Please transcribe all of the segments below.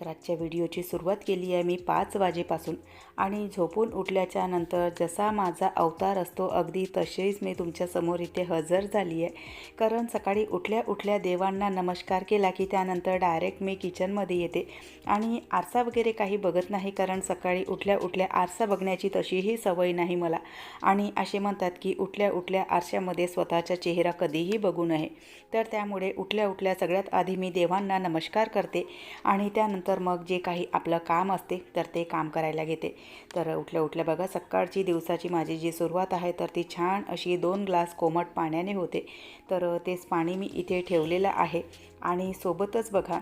तर आजच्या व्हिडिओची सुरुवात केली आहे मी पाच वाजेपासून. आणि झोपून उठल्याच्या नंतर जसा माझा अवतार असतो अगदी तसेच मी तुमच्यासमोर इथे हजर झाली आहे कारण सकाळी उठल्या उठल्या देवांना नमस्कार केला की त्यानंतर डायरेक्ट मी किचनमध्ये येते. आणि आरसा वगैरे काही बघत नाही कारण सकाळी उठल्या उठल्या आरसा बघण्याची तशीही सवय नाही मला. आणि असे म्हणतात की उठल्या उठल्या आरशामध्ये स्वतःचा चेहरा कधीही बघू नये. तर त्यामुळे उठल्या उठल्या सगळ्यात आधी मी देवांना नमस्कार करते. आणि त्यानंतर मग जे काही आपलं काम असते तर ते काम करायला घेते. तर उठल्या उठल्या बघा सकाळची दिवसाची माझी जी सुरुवात आहे तर ती छान अशी दोन ग्लास कोमट पाण्याने होते. तर तेच पाणी मी इथे ठेवलेलं आहे. आणि सोबतच बघा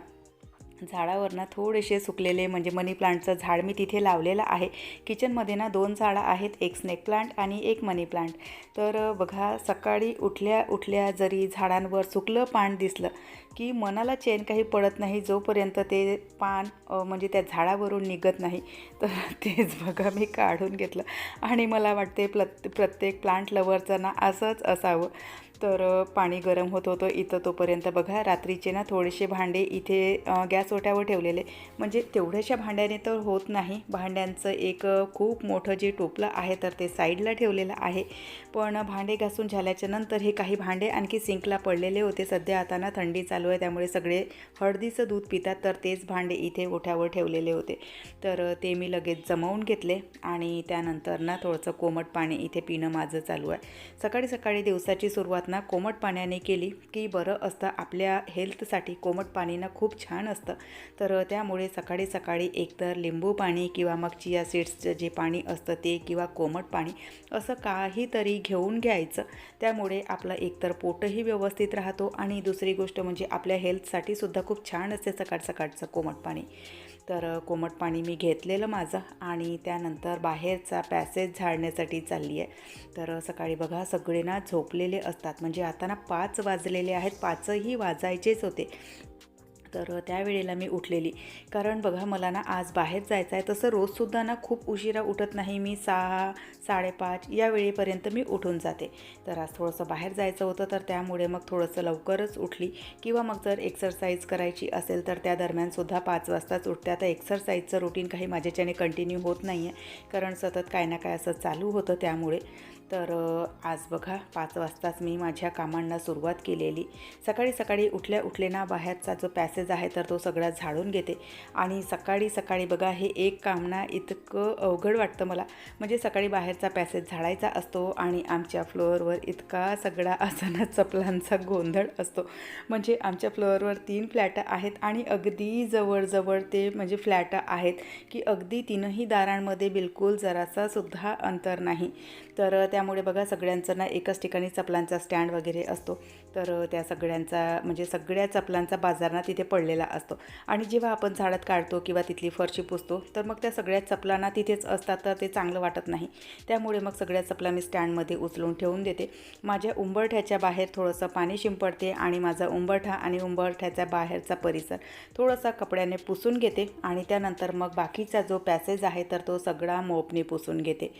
झाडावरनं थोडेसे सुकलेले म्हणजे मनी प्लांटचं झाड मी तिथे लावलेलं आहे. किचनमध्ये ना दोन झाडं आहेत एक स्नेक प्लांट आणि एक मनी प्लांट. तर बघा सकाळी उठल्या उठल्या जरी झाडांवर सुकलं पान दिसलं की मनाला चेन काही पडत नाही जोपर्यंत ते पान म्हणजे त्या झाडावरून निघत नाही तर तेच बघा मी काढून घेतलं. आणि मला वाटते प्रत प्रत्येक प्लांट लवरचं ना असंच असावं. तर पाणी गरम होत होतं इथं तोपर्यंत. बघा रात्रीचे ना थोडेसे भांडे इथे गॅस ओट्यावर ठेवलेले. म्हणजे तेवढ्याशा भांड्याने तर होत नाही. भांड्यांचं एक खूप मोठं जे टोपलं आहे तर ते साईडला ठेवलेलं आहे. पण भांडे घासून झाल्याच्यानंतर हे काही भांडे आणखी सिंकला पडलेले होते. सध्या आता ना थंडी चालू आहे त्यामुळे सगळे हळदीचं दूध पितात तर तेच भांडे इथे ओठ्यावर ठेवलेले होते. तर ते मी लगेच जमवून घेतले आणि त्यानंतर ना थोडंसं कोमट पाणी इथे पिणं माझं चालू आहे. सकाळी सकाळी दिवसाची सुरुवात ना कोमट पाण्याने केली की बरं असतं आपल्या हेल्थसाठी कोमट पाणी ना खूप छान असतं. तर त्यामुळे सकाळी सकाळी एकतर लिंबू पाणी किंवा मग चिया सीड्सचं जे पाणी असतं ते किंवा कोमट पाणी असं काहीतरी घेऊन घ्यायचं. त्यामुळे आपलं एकतर पोटही व्यवस्थित राहतो आणि दुसरी गोष्ट म्हणजे आपल्या हेल्थसाठी सुद्धा खूप छान असते सकाळ सकाळचं कोमट पाणी. तर कोमट पाणी मी घेतलेलं माझं आणि त्यानंतर बाहेरचा पॅसेज झाडण्यासाठी चालली आहे. तर सकाळी बघा सगळे ना झोपलेले असतात. म्हणजे आता ना पाच वाजलेले आहेत. पाचही वाजायचेच होते. तर त्यावेळेला मी उठलेली. कारण बघा मला ना आज बाहेर जायचं आहे तसं रोजसुद्धा ना खूप उशिरा उठत नाही. मी सहा साडेपाच या वेळेपर्यंत मी उठून जाते. तर आज थोडंसं बाहेर जायचं होतं तर त्यामुळे मग थोडंसं लवकरच उठली. किंवा मग जर एक्सरसाइज करायची असेल तर त्या दरम्यानसुद्धा पाच वाजताच उठते. आता एक्सरसाइजचं रुटीन काही माझ्याच्याने कंटिन्यू होत नाही आहे कारण सतत काय ना काय असं चालू होतं त्यामुळे. तर आज बघा पाच वाजताच मी माझ्या कामांना सुरुवात केलेली. सकाळी सकाळी उठल्या उठले ना बाहेरचा जो पॅसेज आहे तर तो सगळा झाडून घेते. आणि सकाळी सकाळी बघा हे एक काम ना इतकं अवघड वाटतं मला. म्हणजे सकाळी बाहेरचा पॅसेज झाडायचा असतो आणि आमच्या फ्लोअरवर इतका सगळा असा चपलांचा गोंधळ असतो. म्हणजे आमच्या फ्लोअरवर तीन फ्लॅटं आहेत आणि अगदी जवळजवळ ते म्हणजे फ्लॅट आहेत की अगदी तीनही दारांमध्ये बिलकुल जरासा सुद्धा अंतर नाही. तर त्यामुळे बघा सगळ्यांचं ना एकाच ठिकाणी चपलांचा स्टँड वगैरे असतो. तर त्या सगळ्यांचा म्हणजे सगळ्या चपलांचा बाजारना तिथे पडलेला असतो. आणि जेव्हा आपण झाडात काढतो किंवा तिथली फरशी पुसतो तर मग त्या सगळ्या चपलांना तिथेच असतात तर ते चांगलं वाटत नाही. त्यामुळे मग सगळ्या चपला मी स्टँडमध्ये उचलून ठेवून देते. माझ्या उंबरठ्याच्या बाहेर थोडंसं पाणी शिंपडते आणि माझा उंबरठा आणि उंबरठ्याच्या बाहेरचा परिसर थोडासा कपड्याने पुसून घेते आणि त्यानंतर मग बाकीचा जो पॅसेज आहे तर तो सगळा मोपने पुसून घेते.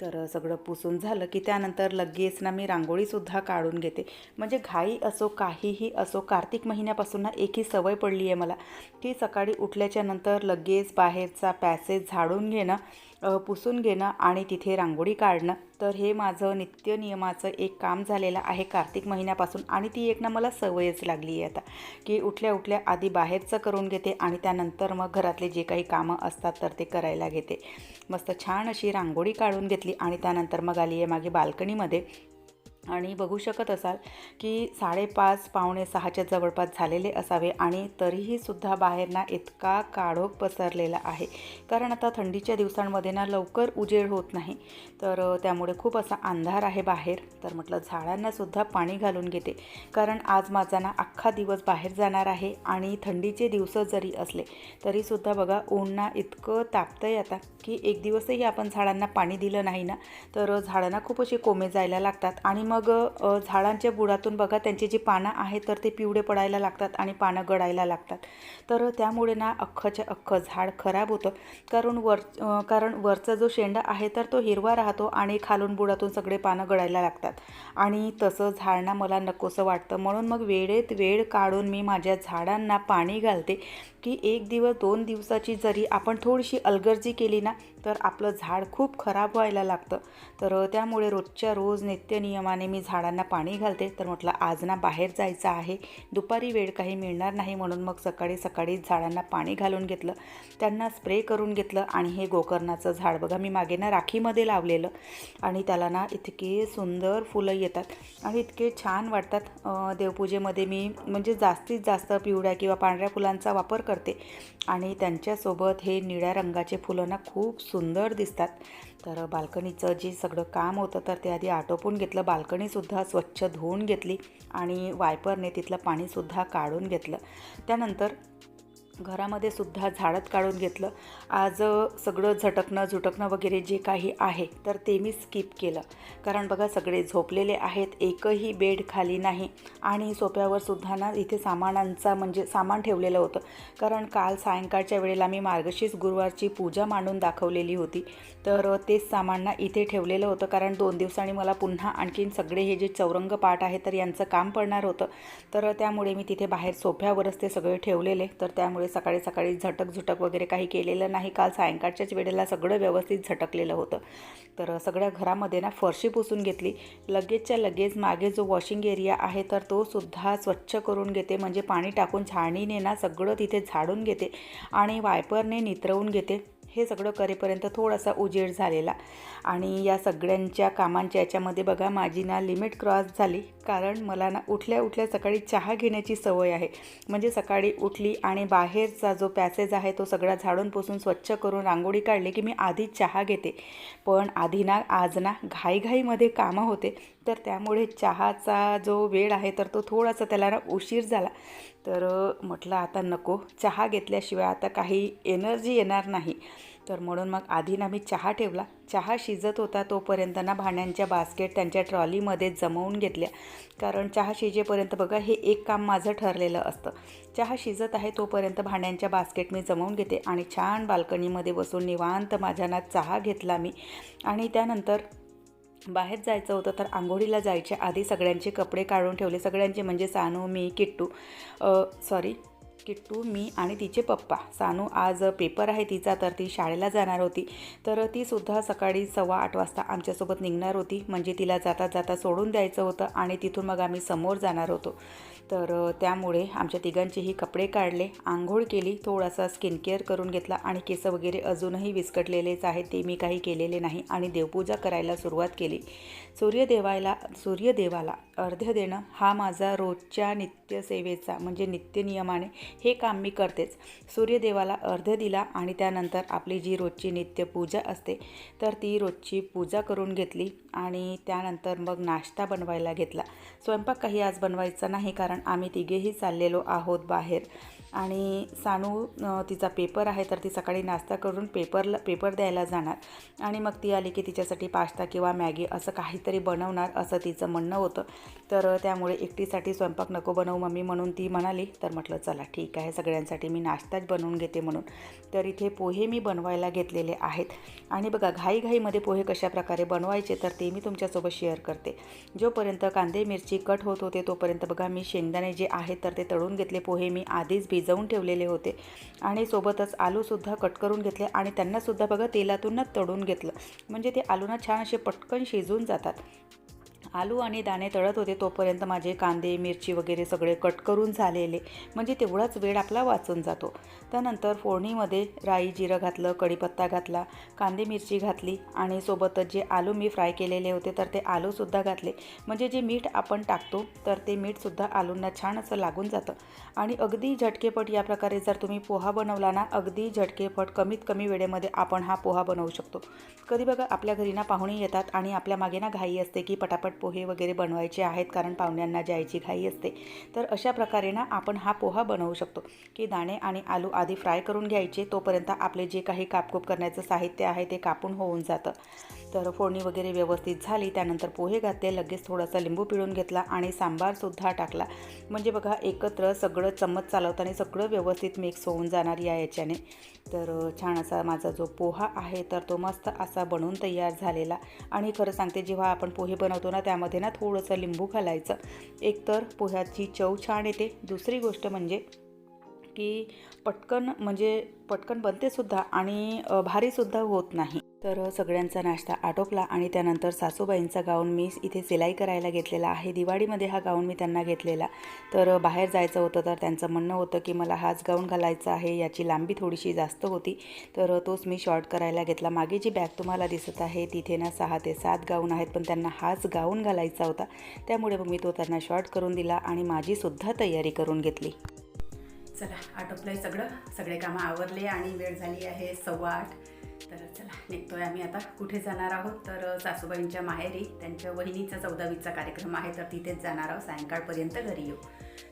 तर सगळं पुसून झालं की त्यानंतर लगेच ना मी रांगोळीसुद्धा काढून घेते. म्हणजे घाई असो काहीही असो कार्तिक महिन्यापासून ना एक ही सवय पडली आहे मला. की सकाळी उठल्याच्या नंतर लगेच बाहेरचा पॅसेज झाडून घेणं पुसून घेणं आणि तिथे रांगोळी काढणं. तर हे माझं नित्य नियमाचं एक काम झालेलं आहे कार्तिक महिन्यापासून आणि ती एक ना मला सवयच लागली आहे आता की उठल्या उठल्या आधी बाहेरचं करून घेते आणि त्यानंतर मग घरातले जे काही कामं असतात तर ते करायला घेते. मस्त छान अशी रांगोळी काढून घेतली आणि त्यानंतर मग आली आहे मागे बाल्कनीमध्ये. आणि बघू शकत असाल की साडेपाच पावणे सहाच्या जवळपास झालेले असावे आणि तरीही सुद्धा बाहेर ना इतका काढोख पसरलेला आहे. कारण आता थंडीच्या दिवसांमध्ये ना लवकर उजेड होत नाही. तर त्यामुळे खूप असा अंधार आहे बाहेर. तर म्हटलं झाडांनासुद्धा पाणी घालून घेते. कारण आज माझा ना अख्खा दिवस बाहेर जाणार आहे आणि थंडीचे दिवस जरी असले तरीसुद्धा बघा ऊन इतकं तापतं आहे आता की एक दिवसही आपण झाडांना पाणी दिलं नाही ना तर झाडांना खूप असे कोमे जायला लागतात आणि मग मग झाडांच्या बुडातून बघा त्यांची जी पानं आहेत तर ते पिवळे पडायला लागतात आणि पानं गळायला लागतात. तर त्यामुळे ना अख्खच्या अख्खं झाड खराब होतं. कारण वर कारण वरचा जो शेंडा आहे तर तो हिरवा राहतो आणि खालून बुडातून सगळे पानं गळायला लागतात. आणि तसं झाड ना मला नकोसं वाटतं. म्हणून मग वेळेत वेळ काढून मी माझ्या झाडांना पाणी घालते की एक दिवस दोन दिवसाची जरी आपण थोडीशी अलगर्जी केली ना तर आपलं झाड खूप खराब व्हायला लागतं. तर त्यामुळे रोजच्या रोज नित्यनियमाने आणि मी झाडांना पाणी घालते. तर म्हटलं आज ना बाहेर जायचं आहे. दुपारी वेळ काही मिळणार नाही. म्हणून मग सकाळी सकाळी झाडांना पाणी घालून घेतलं. त्यांना स्प्रे करून घेतलं आणि हे गोकर्णाचं झाड बघा मी मागे ना राखीमध्ये लावलेलं आणि त्याला ना इतके सुंदर फुलं येतात आणि इतके छान वाटतात. देवपूजेमध्ये मी म्हणजे जास्तीत जास्त पिवळ्या किंवा पांढऱ्या फुलांचा वापर करते आणि त्यांच्यासोबत हे निळ्या रंगाचे फुलं ना खूप सुंदर दिसतात. तर बाल्कनीचं जे सगळं काम होतं तर ते आधी आटोपून घेतलं. बाल्कनीसुद्धा स्वच्छ धुवून घेतली आणि वायपरने तिथलं पाणीसुद्धा काढून घेतलं. त्यानंतर घरामध्ये सुद्धा झाडत काढून घेतलं. आज सगळं झटकणं झुटकणं वगैरे जे काही आहे तर ते मी स्किप केलं. कारण बघा सगळे झोपलेले आहेत एकही बेड खाली नाही. आणि सोप्यावर सुद्धा ना इथे सामानांचा म्हणजे सामान ठेवलेलं होतं. कारण काल सायंकाळच्या वेळेला मी मार्गशीर्ष गुरुवारची पूजा मांडून दाखवलेली होती. तर तेच सामान ना इथे ठेवलेलं होतं. कारण दोन दिवसांनी मला पुन्हा आणखीन सगळे हे जे चौरंग पाठ आहे तर यांचं काम पडणार होतं. तर त्यामुळे मी तिथे बाहेर सोफ्यावरच ते सगळे ठेवलेले. तर त्यामुळे सकाळी सकाळी झटक झुटक वगैरे काही केलेलं नाही. काल सायंकाळच्याच वेळेला सगळं व्यवस्थित झटकलेलं होतं. तर सगळ्या घरामध्ये ना फरशी पुसून घेतली. लगेचच्या लगेच मागे जो वॉशिंग एरिया आहे तर तो सुद्धा स्वच्छ करून घेते. म्हणजे पाणी टाकून छाणीने ना सगळं तिथे झाडून घेते आणि वायपरने नितरवून घेते. हे सगळं करेपर्यंत थोडासा उजेड झालेला. आणि या सगळ्यांच्या कामांच्या याच्यामध्ये बघा माझी ना लिमिट क्रॉस झाली. कारण मला ना उठल्या उठल्या सकाळी चहा घेण्याची सवय आहे. म्हणजे सकाळी उठली आणि बाहेरचा जो पॅसेज आहे तो सगळा झाडून पुसून स्वच्छ करून रांगोळी काढली की मी आधी चहा घेते. पण आधी ना आज ना घाईघाईमध्ये कामं होते. तर त्यामुळे चहाचा जो वेळ आहे तर तो थोडासा त्याला उशीर झाला. तर म्हटलं आता नको चहा घेतल्याशिवाय आता काही एनर्जी येणार नाही. तर म्हणून मग आधी ना मी चहा ठेवला. चहा शिजत होता तोपर्यंत ना भांड्यांच्या बास्केट त्यांच्या ट्रॉलीमध्ये जमवून घेतल्या. कारण चहा शिजेपर्यंत बघा हे एक काम माझं ठरलेलं असतं. चहा शिजत आहे तोपर्यंत भांड्यांच्या बास्केट मी जमवून घेते. आणि छान बाल्कनीमध्ये बसून निवांत माझ्या ना चहा घेतला मी. आणि त्यानंतर बाहेर जायचं होतं तर आंघोळीला जायच्या आधी सगळ्यांचे कपडे काढून ठेवले. सगळ्यांचे म्हणजे सानू मी किट्टू. सॉरी किट्टू मी आणि तिचे पप्पा. सानू आज पेपर आहे तिचा तर ती शाळेला जाणार होती. तर ती सुद्धा सकाळी सव्वा आठ वाजता आमच्यासोबत निघणार होती. म्हणजे तिला जाता जाता सोडून द्यायचं होतं आणि तिथून मग आम्ही समोर जाणार होतो. तर त्यामुळे आमच्या तिघांचेही कपडे काढले आंघोळ केली थोडासा स्किन केअर करून घेतला आणि केस वगैरे अजूनही विस्कटलेलेच आहेत ते मी काही केलेले नाही आणि देवपूजा करायला सुरुवात केली. सूर्यदेवाला सूर्यदेवाला अर्ध्य देणं हा माझा रोजच्या नित्यसेवेचा म्हणजे नित्यनियमाने हे काम मी करतेच. सूर्यदेवाला अर्ध्य दिला आणि त्यानंतर आपली जी रोजची नित्यपूजा असते तर ती रोजची पूजा करून घेतली आणि त्यानंतर मग नाश्ता बनवायला घेतला. स्वयंपाक काही आज बनवायचा नाही कारण आम्ही तिघेही चाललेलो आहोत बाहेर. आणि सानू तिचा पेपर आहे तर ती सकाळी नाश्ता करून पेपरला पेपर द्यायला जाणार. आणि मग ती आली की तिच्यासाठी पास्ता किंवा मॅगी असं काहीतरी बनवणार असं तिचं म्हणणं होतं. तर त्यामुळे एकटीसाठी स्वयंपाक नको बनवू मम्मी म्हणून ती म्हणाली. तर म्हटलं चला ठीक आहे सगळ्यांसाठी मी नाश्ताच बनवून घेते म्हणून. तर इथे पोहे मी बनवायला घेतलेले आहेत. आणि बघा घाईघाईमध्ये पोहे कशा प्रकारे बनवायचे तर ते मी तुमच्यासोबत शेअर करते. जोपर्यंत कांदे मिरची कट होत होते तोपर्यंत बघा मी शेंगदाणे जे आहेत तर ते तळून घेतले. पोहे मी आधीच भिज भिजवून ठेवलेले होते. आणि सोबतच आलूसुद्धा कट करून घेतले आणि त्यांनासुद्धा बघा तेलातूनच तडून तळून घेतलं. म्हणजे ते आलूना छान असे पटकन शिजून जातात. आलू आणि दाणे तळत होते. तोपर्यंत माझे कांदे मिरची वगैरे सगळे कट करून झालेले. म्हणजे तेवढाच वेळ आपला वाचून जातो. त्यानंतर फोडणीमध्ये राई जिरं घातलं कढीपत्ता घातला कांदे मिरची घातली आणि सोबतच जे आलू मी फ्राय केलेले होते तर ते आलूसुद्धा घातले. म्हणजे जे मीठ आपण टाकतो तर ते मीठसुद्धा आलूंना छान असं लागून जातं. आणि अगदी झटकेपट या प्रकारे जर तुम्ही पोहा बनवला ना अगदी झटकेपट कमीत कमी वेळेमध्ये आपण हा पोहा बनवू शकतो. कधी बघा आपल्या घरी ना पाहुणे येतात आणि आपल्या मागे ना घाई असते की पटापट पोहे वगैरे बनवायचे आहेत कारण पाहुण्यांना जायची घाई असते. तर अशा प्रकारे ना आपण हा पोहा बनवू शकतो. की दाणे आणि आलू आधी फ्राय करून घ्यायचे तोपर्यंत आपले जे काही कापकूप करण्याचं साहित्य आहे ते कापून होऊन जातं. तर फोडणी वगैरे व्यवस्थित झाली त्यानंतर पोहे घातले लगेच थोडासा लिंबू पिळून घेतला आणि सांबारसुद्धा टाकला. म्हणजे बघा एकत्र सगळं चम्मच चालवताना सगळं व्यवस्थित मिक्स होऊन जाणार या याच्याने. तर छान असा माझा जो पोहा आहे तर तो मस्त असा बनवून तयार झालेला. आणि खरं सांगते जेव्हा आपण पोहे बनवतो ना त्या त्यामध्ये ना थोडंसं लिंबू घालायचं. एकतर पोह्याची चव छान येते. दुसरी गोष्ट म्हणजे की पटकन म्हणजे पटकन बनतेसुद्धा आणि भारीसुद्धा होत नाही. तर सगळ्यांचा नाश्ता आटोपला आणि त्यानंतर सासूबाईंचा गाऊन मी इथे सिलाई करायला घेतलेला आहे. दिवाळीमध्ये हा गाऊन मी त्यांना घेतलेला. तर बाहेर जायचं होतं तर त्यांचं म्हणणं होतं की मला हाच गाऊन घालायचा आहे याची लांबी थोडीशी जास्त होती. तर तोच मी शॉर्ट करायला घेतला. मागे जी बॅग तुम्हाला दिसत आहे तिथे ना सहा ते सात गाऊन आहेत पण त्यांना हाच गाऊन घालायचा होता. त्यामुळे मग मी तो त्यांना शॉर्ट करून दिला आणि माझीसुद्धा तयारी करून घेतली. चला आटोपलंय सगळं. सगळे कामं आवरले आणि वेळ झाली आहे सव्वा आठ. तर चला निघतोय आम्ही आता. कुठे जाणार आहोत? तर सासूबाईंच्या माहेरी. त्यांच्या वहिनीचा चौदावीचा कार्यक्रम आहे तर तिथेच जाणार आहोत. सायंकाळपर्यंत घरी येऊ.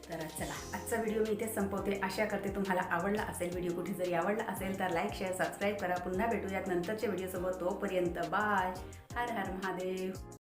तर चला आजचा व्हिडिओ मी इथेच संपवते. आशा करते तुम्हाला आवडला असेल व्हिडिओ कुठे जरी आवडला असेल तर लाईक शेअर सबस्क्राईब करा. पुन्हा भेटूयात नंतरच्या व्हिडिओसोबत. तोपर्यंत बाय. हर हर महादेव.